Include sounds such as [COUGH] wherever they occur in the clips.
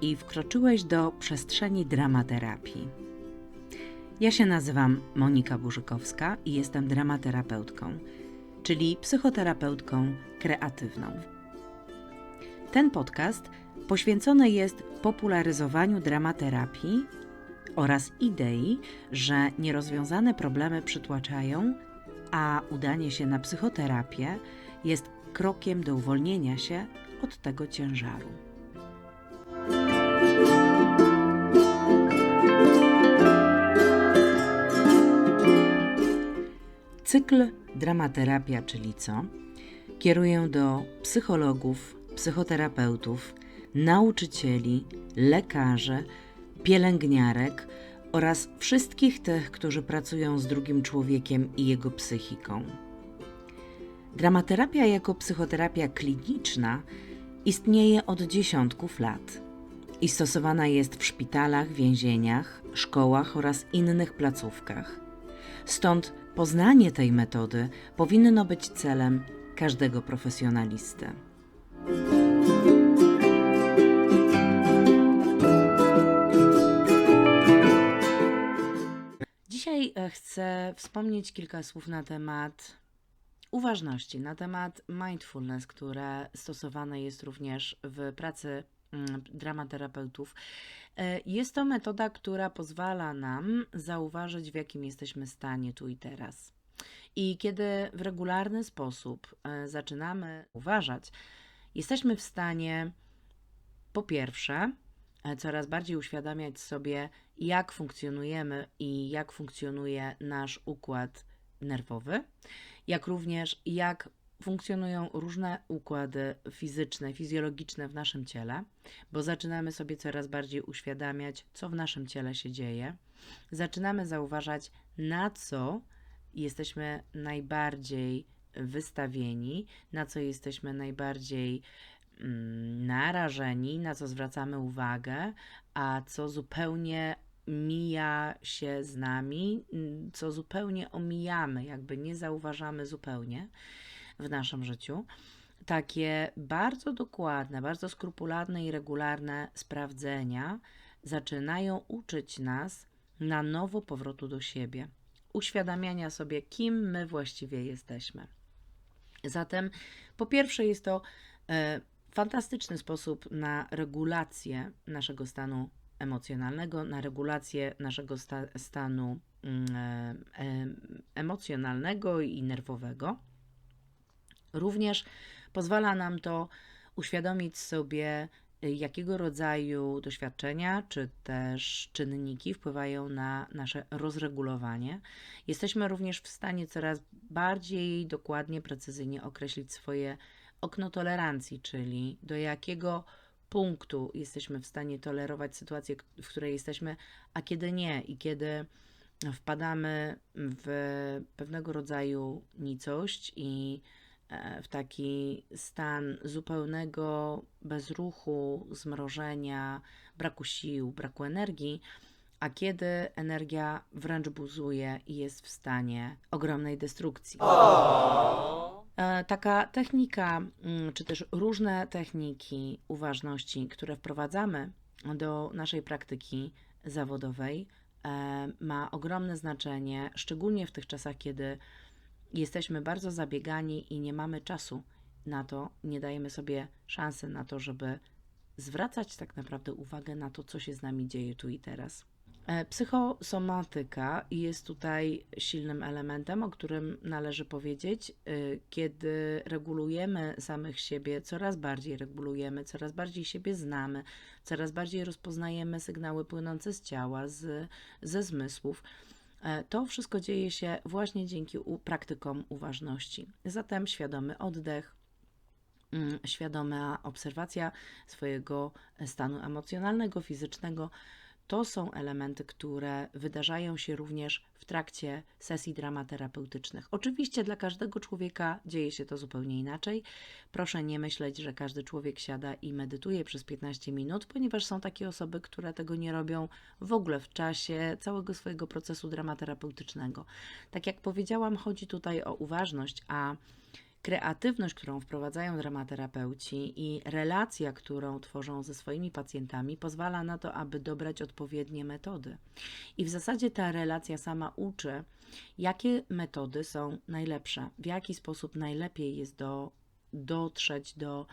i wkroczyłeś do przestrzeni dramaterapii. Ja się nazywam Monika Burzykowska i jestem dramaterapeutką, czyli psychoterapeutką kreatywną. Ten podcast poświęcony jest popularyzowaniu dramaterapii oraz idei, że nierozwiązane problemy przytłaczają, a udanie się na psychoterapię jest krokiem do uwolnienia się od tego ciężaru. Cykl Dramaterapia, czyli co? Kieruję do psychologów, psychoterapeutów, nauczycieli, lekarzy, pielęgniarek oraz wszystkich tych, którzy pracują z drugim człowiekiem i jego psychiką. Dramaterapia jako psychoterapia kliniczna istnieje od dziesiątków lat i stosowana jest w szpitalach, więzieniach, szkołach oraz innych placówkach. Stąd poznanie tej metody powinno być celem każdego profesjonalisty. Dzisiaj e, chcę wspomnieć kilka słów na temat uważności, na temat mindfulness, które stosowane jest również w pracy dramaterapeutów. E, Jest to metoda, która pozwala nam zauważyć, w jakim jesteśmy stanie tu i teraz. I kiedy w regularny sposób e, zaczynamy uważać, jesteśmy w stanie po pierwsze e, coraz bardziej uświadamiać sobie, jak funkcjonujemy i jak funkcjonuje nasz układ nerwowy, jak również jak funkcjonują różne układy fizyczne, fizjologiczne w naszym ciele, bo zaczynamy sobie coraz bardziej uświadamiać, co w naszym ciele się dzieje. Zaczynamy zauważać, na co jesteśmy najbardziej wystawieni, na co jesteśmy najbardziej mm, narażeni, na co zwracamy uwagę, a co zupełnie mija się z nami, co zupełnie omijamy, jakby nie zauważamy zupełnie w naszym życiu. Takie bardzo dokładne, bardzo skrupulatne i regularne sprawdzenia zaczynają uczyć nas na nowo powrotu do siebie, uświadamiania sobie, kim my właściwie jesteśmy. Zatem, po pierwsze, jest to e, fantastyczny sposób na regulację naszego stanu emocjonalnego, na regulację naszego sta stanu mm, e, e, emocjonalnego i nerwowego. Również pozwala nam to uświadomić sobie, y, jakiego rodzaju doświadczenia czy też czynniki wpływają na nasze rozregulowanie. Jesteśmy również w stanie coraz bardziej dokładnie, precyzyjnie określić swoje okno tolerancji, czyli do jakiego punktu jesteśmy w stanie tolerować sytuację, w której jesteśmy, a kiedy nie i kiedy wpadamy w pewnego rodzaju nicość i w taki stan zupełnego bezruchu, zmrożenia, braku sił, braku energii, a kiedy energia wręcz buzuje i jest w stanie ogromnej destrukcji. E, Taka technika, mm, czy też różne techniki uważności, które wprowadzamy do naszej praktyki zawodowej, e, ma ogromne znaczenie, szczególnie w tych czasach, kiedy jesteśmy bardzo zabiegani i nie mamy czasu na to, nie dajemy sobie szansy na to, żeby zwracać tak naprawdę uwagę na to, co się z nami dzieje tu i teraz. E, Psychosomatyka jest tutaj silnym elementem, o którym należy powiedzieć, y, kiedy regulujemy samych siebie, coraz bardziej regulujemy, coraz bardziej siebie znamy, coraz bardziej rozpoznajemy sygnały płynące z ciała, z, ze zmysłów. E, To wszystko dzieje się właśnie dzięki praktykom uważności. Zatem świadomy oddech, mm, świadoma obserwacja swojego stanu emocjonalnego, fizycznego. To są elementy, które wydarzają się również w trakcie sesji dramaterapeutycznych. Oczywiście dla każdego człowieka dzieje się to zupełnie inaczej. Proszę nie myśleć, że każdy człowiek siada i medytuje przez 15 minut, ponieważ są takie osoby, które tego nie robią w ogóle w czasie całego swojego procesu dramaterapeutycznego. Tak jak powiedziałam, chodzi tutaj o uważność, a kreatywność, którą wprowadzają dramaterapeuci i relacja, którą tworzą ze swoimi pacjentami, pozwala na to, aby dobrać odpowiednie metody. I w zasadzie ta relacja sama uczy, jakie metody są najlepsze, w jaki sposób najlepiej jest do, dotrzeć do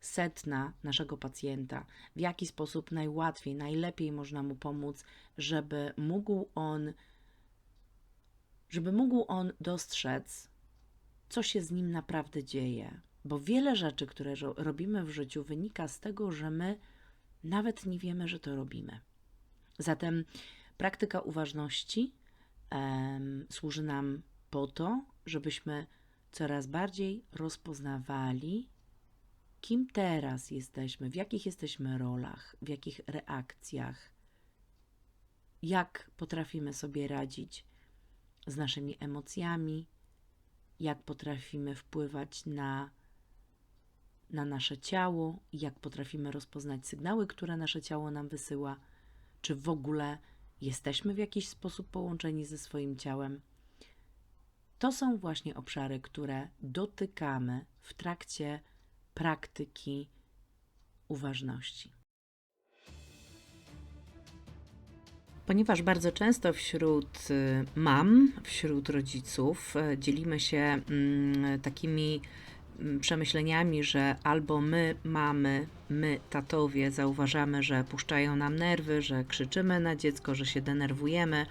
setna naszego pacjenta, w jaki sposób najłatwiej, najlepiej można mu pomóc, żeby mógł on, żeby mógł on dostrzec, co się z nim naprawdę dzieje. Bo wiele rzeczy, które ro- robimy w życiu, wynika z tego, że my nawet nie wiemy, że to robimy. Zatem praktyka uważności em, służy nam po to, żebyśmy coraz bardziej rozpoznawali, kim teraz jesteśmy, w jakich jesteśmy rolach, w jakich reakcjach, jak potrafimy sobie radzić z naszymi emocjami, jak potrafimy wpływać na, na nasze ciało, jak potrafimy rozpoznać sygnały, które nasze ciało nam wysyła, czy w ogóle jesteśmy w jakiś sposób połączeni ze swoim ciałem. To są właśnie obszary, które dotykamy w trakcie praktyki uważności. Ponieważ bardzo często wśród y, mam, wśród rodziców y, dzielimy się mm, takimi mm, przemyśleniami, że albo my, mamy, my, tatowie, zauważamy, że puszczają nam nerwy, że krzyczymy na dziecko, że się denerwujemy,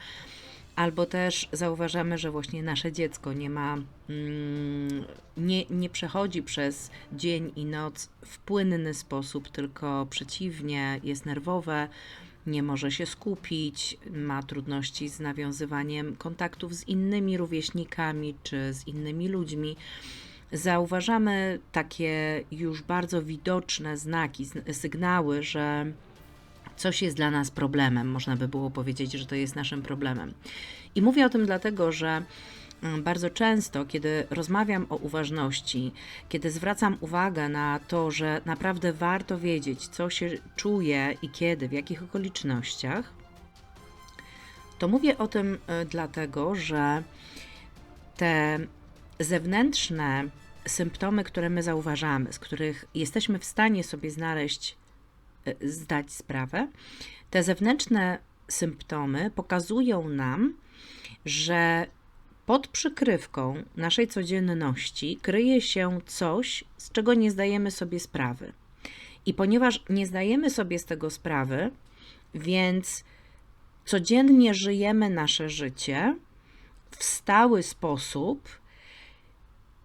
albo też zauważamy, że właśnie nasze dziecko nie ma, mm, nie, nie przechodzi przez dzień i noc w płynny sposób, tylko przeciwnie, jest nerwowe, nie może się skupić, ma trudności z nawiązywaniem kontaktów z innymi rówieśnikami czy z innymi ludźmi. Zauważamy takie już bardzo widoczne znaki, zn- sygnały, że coś jest dla nas problemem. Można by było powiedzieć, że to jest naszym problemem. I mówię o tym dlatego, że bardzo często, kiedy rozmawiam o uważności, kiedy zwracam uwagę na to, że naprawdę warto wiedzieć, co się czuje i kiedy, w jakich okolicznościach, to mówię o tym y, dlatego, że te zewnętrzne symptomy, które my zauważamy, z których jesteśmy w stanie sobie znaleźć, y, zdać sprawę, te zewnętrzne symptomy pokazują nam, że pod przykrywką naszej codzienności kryje się coś, z czego nie zdajemy sobie sprawy. I ponieważ nie zdajemy sobie z tego sprawy, więc codziennie żyjemy nasze życie w stały sposób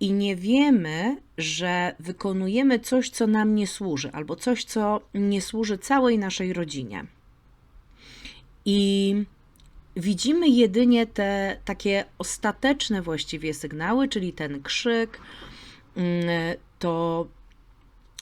i nie wiemy, że wykonujemy coś, co nam nie służy, albo coś, co nie służy całej naszej rodzinie. I widzimy jedynie te takie ostateczne właściwie sygnały, czyli ten krzyk, mm, to,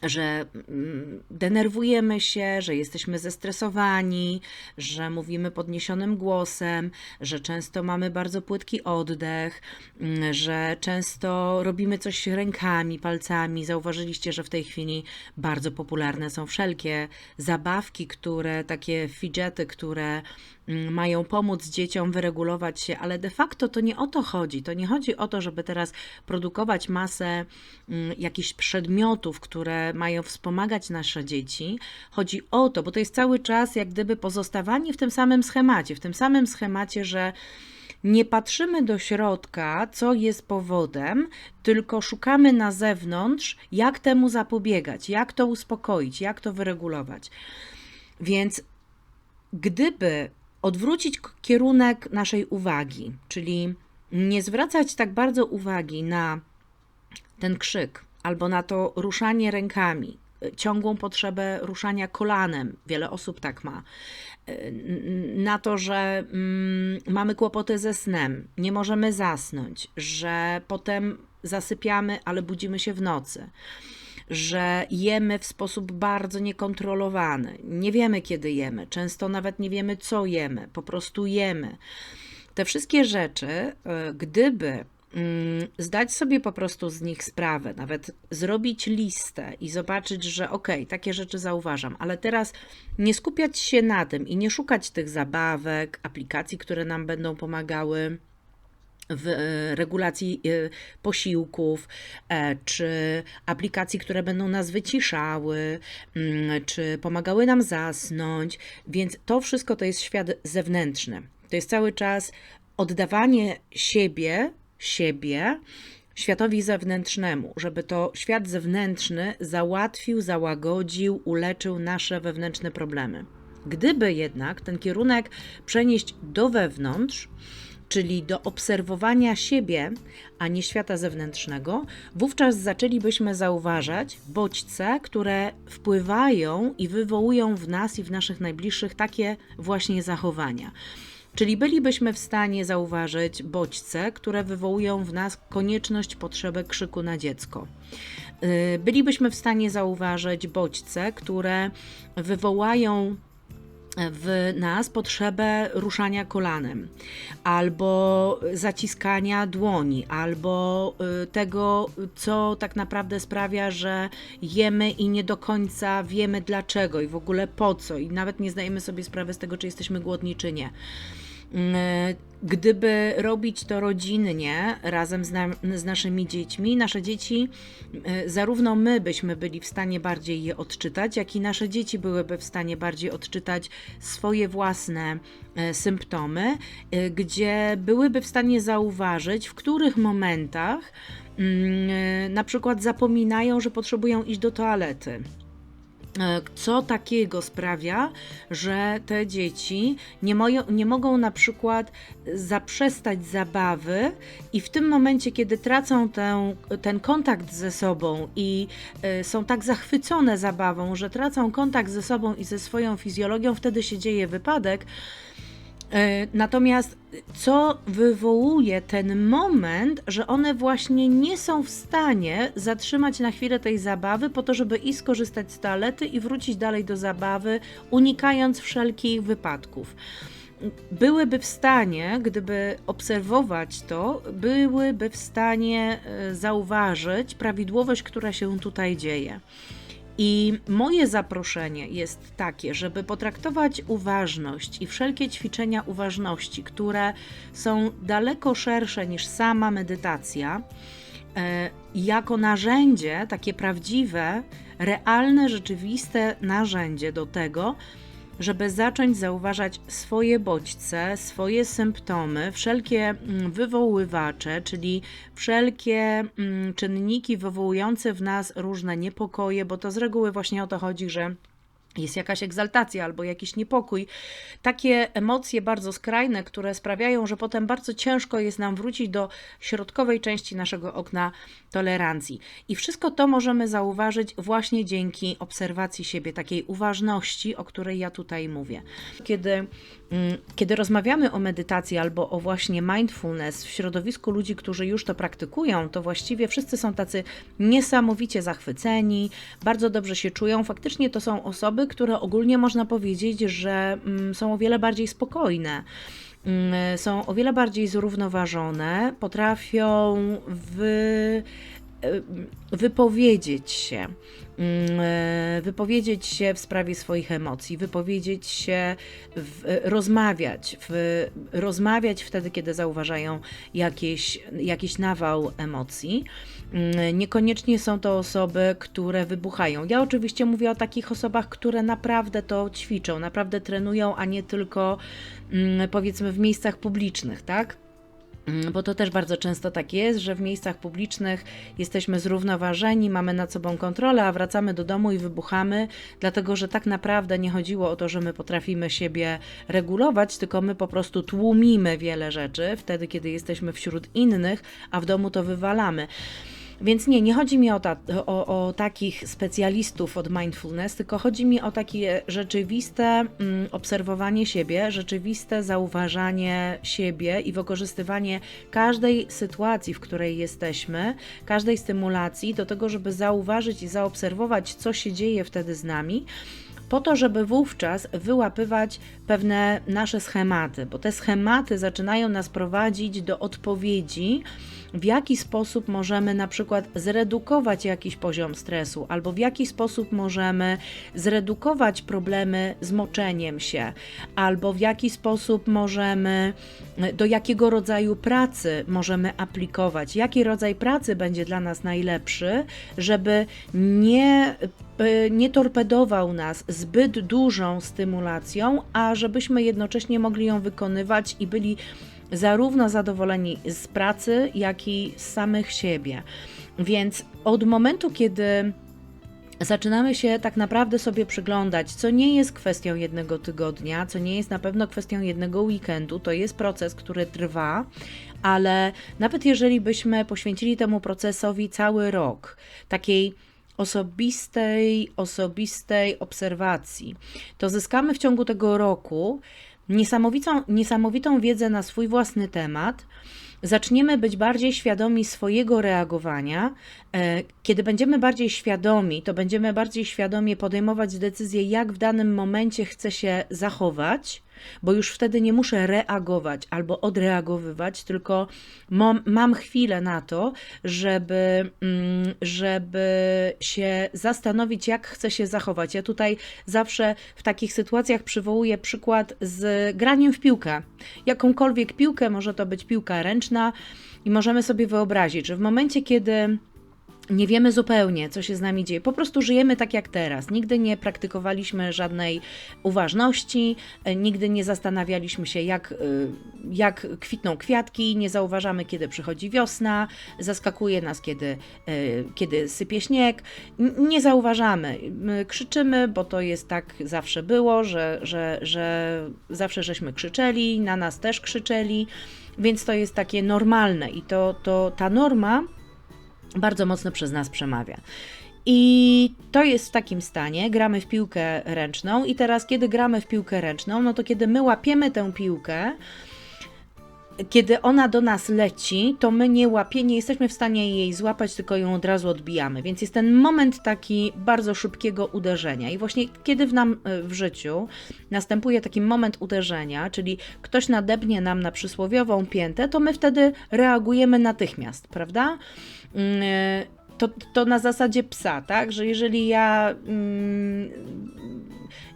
że mm, denerwujemy się, że jesteśmy zestresowani, że mówimy podniesionym głosem, że często mamy bardzo płytki oddech, mm, że często robimy coś rękami, palcami. Zauważyliście, że w tej chwili bardzo popularne są wszelkie zabawki, które takie fidgety, które mają pomóc dzieciom wyregulować się, ale de facto to nie o to chodzi. To nie chodzi o to, żeby teraz produkować masę mm, jakichś przedmiotów, które mają wspomagać nasze dzieci. Chodzi o to, bo to jest cały czas jak gdyby pozostawanie w tym samym schemacie, w tym samym schemacie, że nie patrzymy do środka, co jest powodem, tylko szukamy na zewnątrz, jak temu zapobiegać, jak to uspokoić, jak to wyregulować. Więc gdyby odwrócić kierunek naszej uwagi, czyli nie zwracać tak bardzo uwagi na ten krzyk albo na to ruszanie rękami, y, ciągłą potrzebę ruszania kolanem, wiele osób tak ma, y, na to, że mm, mamy kłopoty ze snem, nie możemy zasnąć, że potem zasypiamy, ale budzimy się w nocy że jemy w sposób bardzo niekontrolowany. Nie wiemy, kiedy jemy, często nawet nie wiemy, co jemy, po prostu jemy. Te wszystkie rzeczy, y, gdyby mm, zdać sobie po prostu z nich sprawę, nawet zrobić listę i zobaczyć, że okej, takie rzeczy zauważam, ale teraz nie skupiać się na tym i nie szukać tych zabawek, aplikacji, które nam będą pomagały w e, regulacji e, posiłków, e, czy aplikacji, które będą nas wyciszały, mm, czy pomagały nam zasnąć. Więc to wszystko to jest świat zewnętrzny. To jest cały czas oddawanie siebie, siebie światowi zewnętrznemu, żeby to świat zewnętrzny załatwił, załagodził, uleczył nasze wewnętrzne problemy. Gdyby jednak ten kierunek przenieść do wewnątrz, czyli do obserwowania siebie, a nie świata zewnętrznego, wówczas zaczęlibyśmy zauważać bodźce, które wpływają i wywołują w nas i w naszych najbliższych takie właśnie zachowania. Czyli bylibyśmy w stanie zauważyć bodźce, które wywołują w nas konieczność, potrzebę krzyku na dziecko. Y, bylibyśmy w stanie zauważyć bodźce, które wywołają w nas potrzebę ruszania kolanem, albo zaciskania dłoni, albo y, tego, co tak naprawdę sprawia, że jemy i nie do końca wiemy dlaczego i w ogóle po co, i nawet nie zdajemy sobie sprawy z tego, czy jesteśmy głodni, czy nie. Mm, gdyby robić to rodzinnie, razem z, na, z, naszymi dziećmi, nasze dzieci, y, zarówno my byśmy byli w stanie bardziej je odczytać, jak i nasze dzieci byłyby w stanie bardziej odczytać swoje własne y, symptomy, y, gdzie byłyby w stanie zauważyć, w których momentach mm, na przykład zapominają, że potrzebują iść do toalety co takiego sprawia, że te dzieci nie, moją, nie mogą na przykład zaprzestać zabawy i w tym momencie, kiedy tracą tę, ten kontakt ze sobą i y, są tak zachwycone zabawą, że tracą kontakt ze sobą i ze swoją fizjologią, wtedy się dzieje wypadek. E, natomiast co wywołuje ten moment, że one właśnie nie są w stanie zatrzymać na chwilę tej zabawy, po to, żeby i skorzystać z toalety i wrócić dalej do zabawy, unikając wszelkich wypadków. Byłyby w stanie, gdyby obserwować to, byłyby w stanie e, zauważyć prawidłowość, która się tutaj dzieje. I moje zaproszenie jest takie, żeby potraktować uważność i wszelkie ćwiczenia uważności, które są daleko szersze niż sama medytacja, e, jako narzędzie, takie prawdziwe, realne, rzeczywiste narzędzie do tego, żeby zacząć zauważać swoje bodźce, swoje symptomy, wszelkie mm, wywoływacze, czyli wszelkie mm, czynniki wywołujące w nas różne niepokoje, bo to z reguły właśnie o to chodzi, że jest jakaś egzaltacja albo jakiś niepokój. Takie emocje bardzo skrajne, które sprawiają, że potem bardzo ciężko jest nam wrócić do środkowej części naszego okna tolerancji. I wszystko to możemy zauważyć właśnie dzięki obserwacji siebie, takiej uważności, o której ja tutaj mówię. Kiedy, mm, kiedy rozmawiamy o medytacji albo o właśnie mindfulness w środowisku ludzi, którzy już to praktykują, to właściwie wszyscy są tacy niesamowicie zachwyceni, bardzo dobrze się czują. Faktycznie to są osoby, które ogólnie można powiedzieć, że mm, są o wiele bardziej spokojne mm, są o wiele bardziej zrównoważone, potrafią wy, e, wypowiedzieć się, wypowiedzieć się w sprawie swoich emocji, wypowiedzieć się, w, rozmawiać, w, rozmawiać wtedy, kiedy zauważają jakieś, jakiś nawał emocji. Mm, niekoniecznie są to osoby, które wybuchają. Ja oczywiście mówię o takich osobach, które naprawdę to ćwiczą, naprawdę trenują, a nie tylko mm, powiedzmy w miejscach publicznych, tak? Mm, bo to też bardzo często tak jest, że w miejscach publicznych jesteśmy zrównoważeni, mamy nad sobą kontrolę, a wracamy do domu i wybuchamy, dlatego że tak naprawdę nie chodziło o to, że my potrafimy siebie regulować, tylko my po prostu tłumimy wiele rzeczy wtedy, kiedy jesteśmy wśród innych, a w domu to wywalamy. Więc nie, nie chodzi mi o, ta, o, o takich specjalistów od mindfulness, tylko chodzi mi o takie rzeczywiste mm, obserwowanie siebie, rzeczywiste zauważanie siebie i wykorzystywanie każdej sytuacji, w której jesteśmy, każdej stymulacji do tego, żeby zauważyć i zaobserwować, co się dzieje wtedy z nami po to, żeby wówczas wyłapywać pewne nasze schematy, bo te schematy zaczynają nas prowadzić do odpowiedzi w jaki sposób możemy na przykład zredukować jakiś poziom stresu, albo w jaki sposób możemy zredukować problemy z moczeniem się, albo w jaki sposób możemy, do jakiego rodzaju pracy możemy aplikować, jaki rodzaj pracy będzie dla nas najlepszy, żeby nie e, nie torpedował nas zbyt dużą stymulacją, a żebyśmy jednocześnie mogli ją wykonywać i byli zarówno zadowoleni z pracy, jak i z samych siebie. Więc od momentu, kiedy zaczynamy się tak naprawdę sobie przyglądać, co nie jest kwestią jednego tygodnia, co nie jest na pewno kwestią jednego weekendu, to jest proces, który trwa, ale nawet jeżeli byśmy poświęcili temu procesowi cały rok, takiej osobistej, osobistej obserwacji, to zyskamy w ciągu tego roku niesamowitą, niesamowitą wiedzę na swój własny temat, zaczniemy być bardziej świadomi swojego reagowania. E, kiedy będziemy bardziej świadomi, to będziemy bardziej świadomie podejmować decyzje, jak w danym momencie chcę się zachować bo już wtedy nie muszę reagować albo odreagowywać, tylko mam, mam chwilę na to, żeby, mm, żeby się zastanowić, jak chcę się zachować. Ja tutaj zawsze w takich sytuacjach przywołuję przykład z graniem w piłkę. Jakąkolwiek piłkę, może to być piłka ręczna, i możemy sobie wyobrazić, że w momencie, kiedy nie wiemy zupełnie, co się z nami dzieje. Po prostu żyjemy tak jak teraz. Nigdy nie praktykowaliśmy żadnej uważności, e, nigdy nie zastanawialiśmy się, jak, e, jak kwitną kwiatki, nie zauważamy, kiedy przychodzi wiosna, zaskakuje nas, kiedy, e, kiedy sypie śnieg. Nie zauważamy. My krzyczymy, bo to jest tak zawsze było, że, że, że zawsze żeśmy krzyczeli, na nas też krzyczeli, więc to jest takie normalne i to, to ta norma bardzo mocno przez nas przemawia. I to jest w takim stanie, gramy w piłkę ręczną i teraz kiedy gramy w piłkę ręczną, no to kiedy my łapiemy tę piłkę, kiedy ona do nas leci, to my nie łapie, nie jesteśmy w stanie jej złapać, tylko ją od razu odbijamy. Więc jest ten moment taki bardzo szybkiego uderzenia. I właśnie kiedy w nam e, w życiu następuje taki moment uderzenia, czyli ktoś nadebnie nam na przysłowiową piętę, to my wtedy reagujemy natychmiast, prawda? Mm, e, to, to na zasadzie psa, tak? Że jeżeli ja. Mm,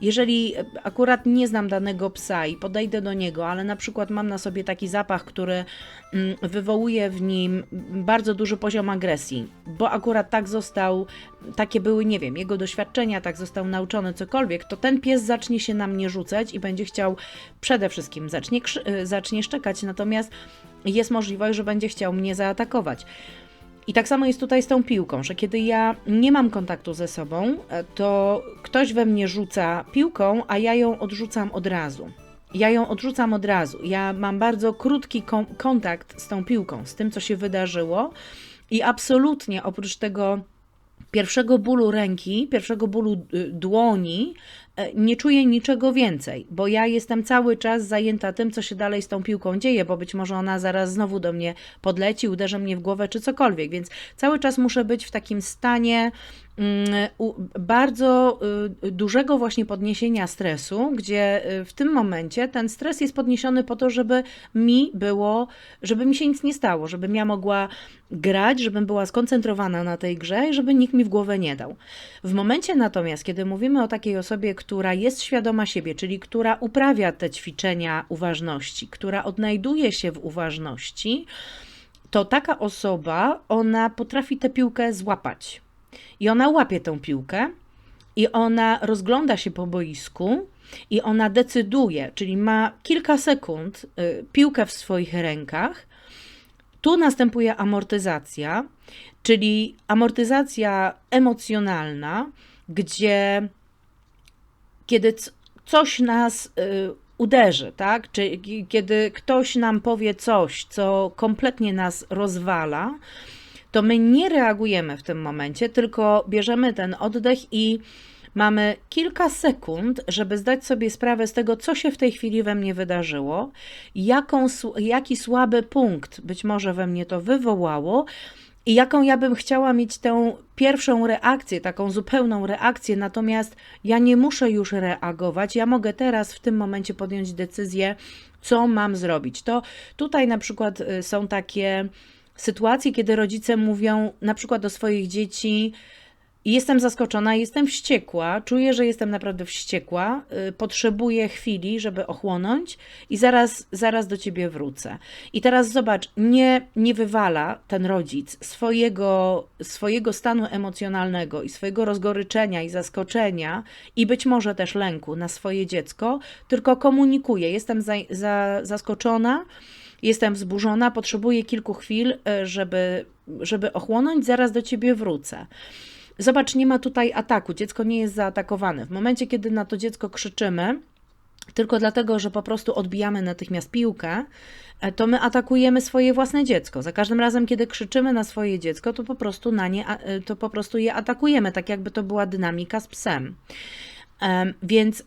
jeżeli akurat nie znam danego psa i podejdę do niego, ale na przykład mam na sobie taki zapach, który mm, wywołuje w nim bardzo duży poziom agresji, bo akurat tak został, takie były, nie wiem, jego doświadczenia, tak został nauczony cokolwiek, to ten pies zacznie się na mnie rzucać i będzie chciał przede wszystkim zacznie, zacznie szczekać, natomiast jest możliwość, że będzie chciał mnie zaatakować. I tak samo jest tutaj z tą piłką, że kiedy ja nie mam kontaktu ze sobą, e, to ktoś we mnie rzuca piłką, a ja ją odrzucam od razu. Ja ją odrzucam od razu. Ja mam bardzo krótki kon kontakt z tą piłką, z tym, co się wydarzyło, i absolutnie oprócz tego pierwszego bólu ręki, pierwszego bólu y, dłoni, nie czuję niczego więcej, bo ja jestem cały czas zajęta tym, co się dalej z tą piłką dzieje, bo być może ona zaraz znowu do mnie podleci, uderzy mnie w głowę czy cokolwiek, więc cały czas muszę być w takim stanie Mm, bardzo y, dużego właśnie podniesienia stresu, gdzie y, w tym momencie ten stres jest podniesiony po to, żeby mi było, żeby mi się nic nie stało, żebym ja mogła grać, żebym była skoncentrowana na tej grze i żeby nikt mi w głowę nie dał. W momencie natomiast, kiedy mówimy o takiej osobie, która jest świadoma siebie, czyli która uprawia te ćwiczenia uważności, która odnajduje się w uważności, to taka osoba, ona potrafi tę piłkę złapać i ona łapie tę piłkę i ona rozgląda się po boisku i ona decyduje, czyli ma kilka sekund y, piłkę w swoich rękach. Tu następuje amortyzacja, czyli amortyzacja emocjonalna, gdzie kiedy coś nas y, uderzy, tak? Czy kiedy ktoś nam powie coś, co kompletnie nas rozwala, to my nie reagujemy w tym momencie, tylko bierzemy ten oddech i mamy kilka sekund, żeby zdać sobie sprawę z tego, co się w tej chwili we mnie wydarzyło, jaką, jaki słaby punkt być może we mnie to wywołało. I jaką ja bym chciała mieć tę pierwszą reakcję, taką zupełną reakcję, natomiast ja nie muszę już reagować, ja mogę teraz w tym momencie podjąć decyzję, co mam zrobić. To tutaj na przykład y, są takie sytuacje, kiedy rodzice mówią na przykład do swoich dzieci: Jestem zaskoczona, jestem wściekła, czuję, że jestem naprawdę wściekła, y, potrzebuję chwili, żeby ochłonąć i zaraz, zaraz do ciebie wrócę. I teraz zobacz, nie, nie wywala ten rodzic swojego, swojego stanu emocjonalnego i swojego rozgoryczenia i zaskoczenia i być może też lęku na swoje dziecko, tylko komunikuje: Jestem za, za, zaskoczona jestem wzburzona, potrzebuję kilku chwil, e, żeby, żeby ochłonąć, zaraz do ciebie wrócę. Zobacz, nie ma tutaj ataku, dziecko nie jest zaatakowane. W momencie, kiedy na to dziecko krzyczymy, tylko dlatego, że po prostu odbijamy natychmiast piłkę, e, to my atakujemy swoje własne dziecko. Za każdym razem, kiedy krzyczymy na swoje dziecko, to po prostu na nie, e, to po prostu je atakujemy, tak jakby to była dynamika z psem. Więc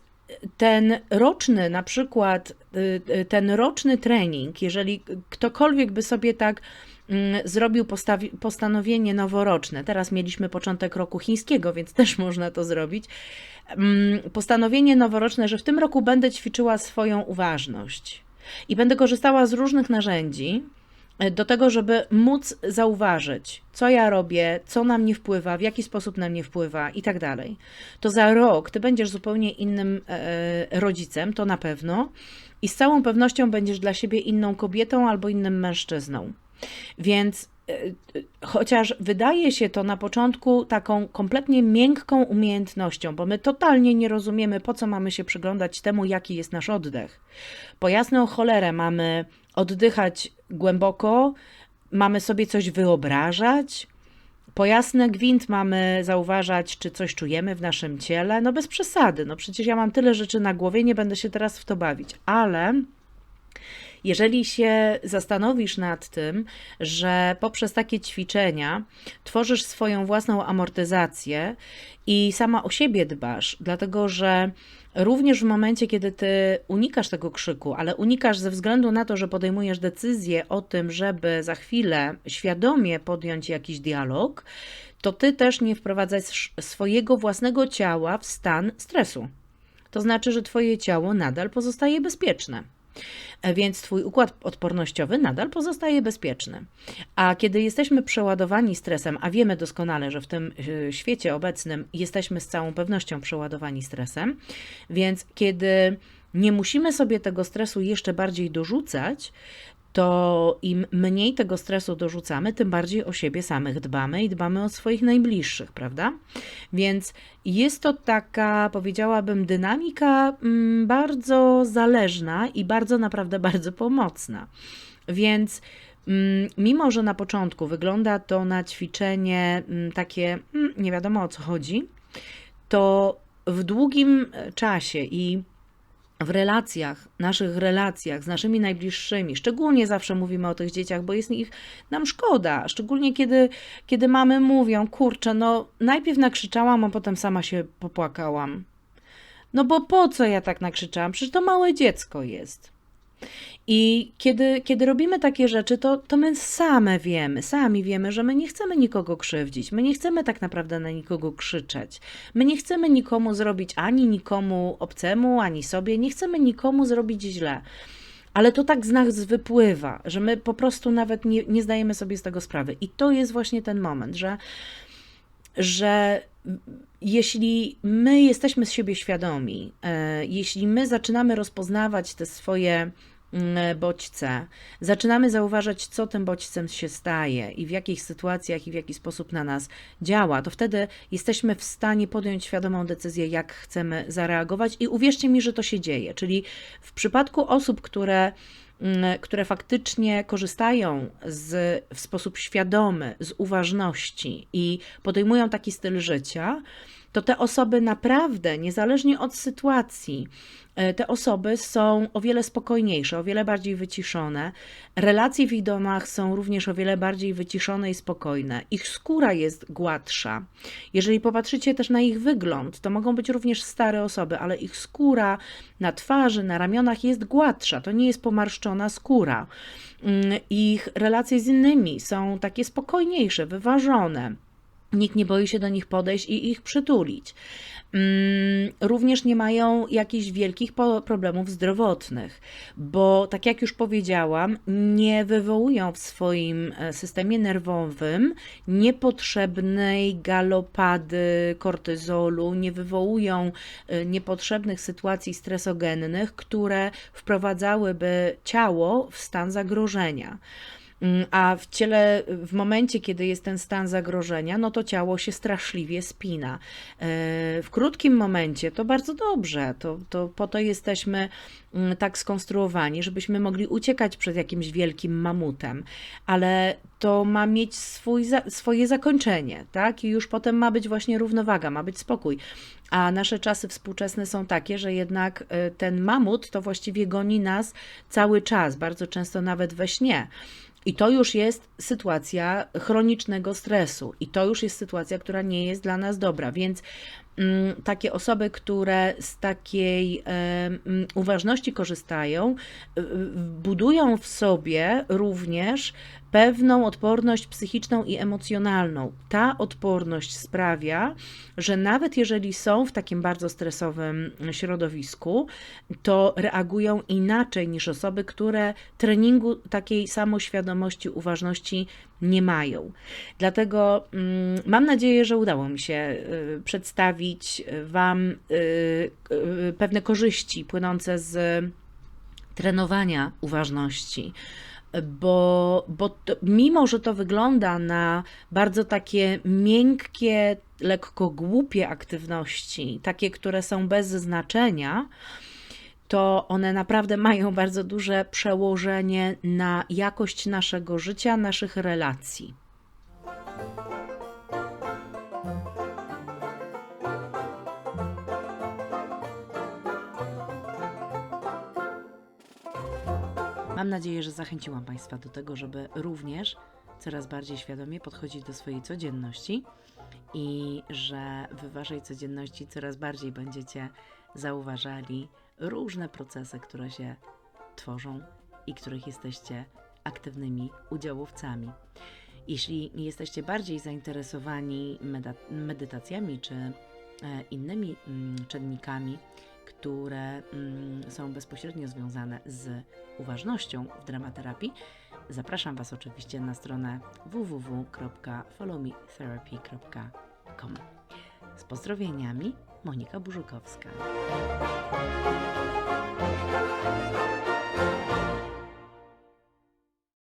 ten roczny, na przykład y, y, ten roczny trening, jeżeli ktokolwiek by sobie tak zrobił postanowienie noworoczne, teraz mieliśmy początek roku chińskiego, więc [LAUGHS] też można to zrobić, mm, postanowienie noworoczne, że w tym roku będę ćwiczyła swoją uważność i będę korzystała z różnych narzędzi, do tego, żeby móc zauważyć, co ja robię, co na mnie wpływa, w jaki sposób na mnie wpływa i tak dalej, to za rok ty będziesz zupełnie innym e, rodzicem, to na pewno, i z całą pewnością będziesz dla siebie inną kobietą albo innym mężczyzną. Więc e, chociaż wydaje się to na początku taką kompletnie miękką umiejętnością, bo my totalnie nie rozumiemy, po co mamy się przyglądać temu, jaki jest nasz oddech. Po jasną cholerę mamy oddychać głęboko, mamy sobie coś wyobrażać. Po jasny gwint mamy zauważać, czy coś czujemy w naszym ciele. No bez przesady, no przecież ja mam tyle rzeczy na głowie, nie będę się teraz w to bawić, ale jeżeli się zastanowisz nad tym, że poprzez takie ćwiczenia tworzysz swoją własną amortyzację i sama o siebie dbasz, dlatego że również w momencie, kiedy ty unikasz tego krzyku, ale unikasz ze względu na to, że podejmujesz decyzję o tym, żeby za chwilę świadomie podjąć jakiś dialog, to ty też nie wprowadzasz swojego własnego ciała w stan stresu. To znaczy, że twoje ciało nadal pozostaje bezpieczne. E, więc Twój układ odpornościowy nadal pozostaje bezpieczny. A kiedy jesteśmy przeładowani stresem, a wiemy doskonale, że w tym e, świecie obecnym jesteśmy z całą pewnością przeładowani stresem, więc kiedy nie musimy sobie tego stresu jeszcze bardziej dorzucać, to im mniej tego stresu dorzucamy, tym bardziej o siebie samych dbamy i dbamy o swoich najbliższych, prawda? Więc jest to taka, powiedziałabym, dynamika mm, bardzo zależna i bardzo, naprawdę [LAUGHS] bardzo pomocna. Więc mm, mimo, że na początku wygląda to na ćwiczenie mm, takie, nie wiadomo o co chodzi, to w długim czasie i w relacjach, naszych relacjach z naszymi najbliższymi, szczególnie zawsze mówimy o tych dzieciach, bo jest ich nam szkoda, szczególnie kiedy, kiedy mamy mówią, kurczę, no najpierw nakrzyczałam, a potem sama się popłakałam. No bo po co ja tak nakrzyczałam? Przecież to małe dziecko jest. I kiedy, kiedy robimy takie rzeczy, to, to my same wiemy, sami wiemy, że my nie chcemy nikogo krzywdzić, my nie chcemy tak naprawdę na nikogo krzyczeć, my nie chcemy nikomu zrobić ani nikomu obcemu, ani sobie, nie chcemy nikomu zrobić źle. Ale to tak z nas wypływa, że my po prostu nawet nie, nie zdajemy sobie z tego sprawy. I to jest właśnie ten moment, że, że jeśli my jesteśmy z siebie świadomi, e, jeśli my zaczynamy rozpoznawać te swoje mm, bodźce, zaczynamy zauważać, co tym bodźcem się staje i w jakich sytuacjach i w jaki sposób na nas działa, to wtedy jesteśmy w stanie podjąć świadomą decyzję, jak chcemy zareagować, i uwierzcie mi, że to się dzieje. Czyli w przypadku osób, które które faktycznie korzystają z, w sposób świadomy z uważności i podejmują taki styl życia, to te osoby naprawdę, niezależnie od sytuacji, e, te osoby są o wiele spokojniejsze, o wiele bardziej wyciszone. Relacje w ich domach są również o wiele bardziej wyciszone i spokojne. Ich skóra jest gładsza. Jeżeli popatrzycie też na ich wygląd, to mogą być również stare osoby, ale ich skóra na twarzy, na ramionach jest gładsza. To nie jest pomarszczona skóra. Mm, ich relacje z innymi są takie spokojniejsze, wyważone Nikt nie boi się do nich podejść i ich przytulić. Mm, Również nie mają jakichś wielkich problemów zdrowotnych, bo tak jak już powiedziałam, nie wywołują w swoim e, systemie nerwowym niepotrzebnej galopady kortyzolu, nie wywołują e, niepotrzebnych sytuacji stresogennych, które wprowadzałyby ciało w stan zagrożenia. Mm, A w ciele, w momencie, kiedy jest ten stan zagrożenia, no to ciało się straszliwie spina. E, W krótkim momencie to bardzo dobrze, to, to po to jesteśmy mm, tak skonstruowani, żebyśmy mogli uciekać przed jakimś wielkim mamutem, ale to ma mieć swój, swoje zakończenie, tak? I już potem ma być właśnie równowaga, ma być spokój. A nasze czasy współczesne są takie, że jednak e, ten mamut to właściwie goni nas cały czas, bardzo często nawet we śnie. I to już jest sytuacja chronicznego stresu, i to już jest sytuacja, która nie jest dla nas dobra. Więc takie osoby, które z takiej mm, uważności korzystają, budują w sobie również pewną odporność psychiczną i emocjonalną. Ta odporność sprawia, że nawet jeżeli są w takim bardzo stresowym środowisku, to reagują inaczej niż osoby, które treningu takiej samoświadomości, uważności nie mają. Dlatego mm, mam nadzieję, że udało mi się y, przedstawić Wam y, y, pewne korzyści płynące z trenowania uważności. Bo, bo to, mimo, że to wygląda na bardzo takie miękkie, lekko głupie aktywności, takie, które są bez znaczenia, to one naprawdę mają bardzo duże przełożenie na jakość naszego życia, naszych relacji. Mam nadzieję, że zachęciłam Państwa do tego, żeby również coraz bardziej świadomie podchodzić do swojej codzienności i że w Waszej codzienności coraz bardziej będziecie zauważali różne procesy, które się tworzą i których jesteście aktywnymi udziałowcami. Jeśli jesteście bardziej zainteresowani medytacjami czy e, innymi mm, czynnikami, które mm, są bezpośrednio związane z uważnością w dramaterapii, zapraszam Was oczywiście na stronę www.followmetherapy.com. Z pozdrowieniami, Monika Burzykowska.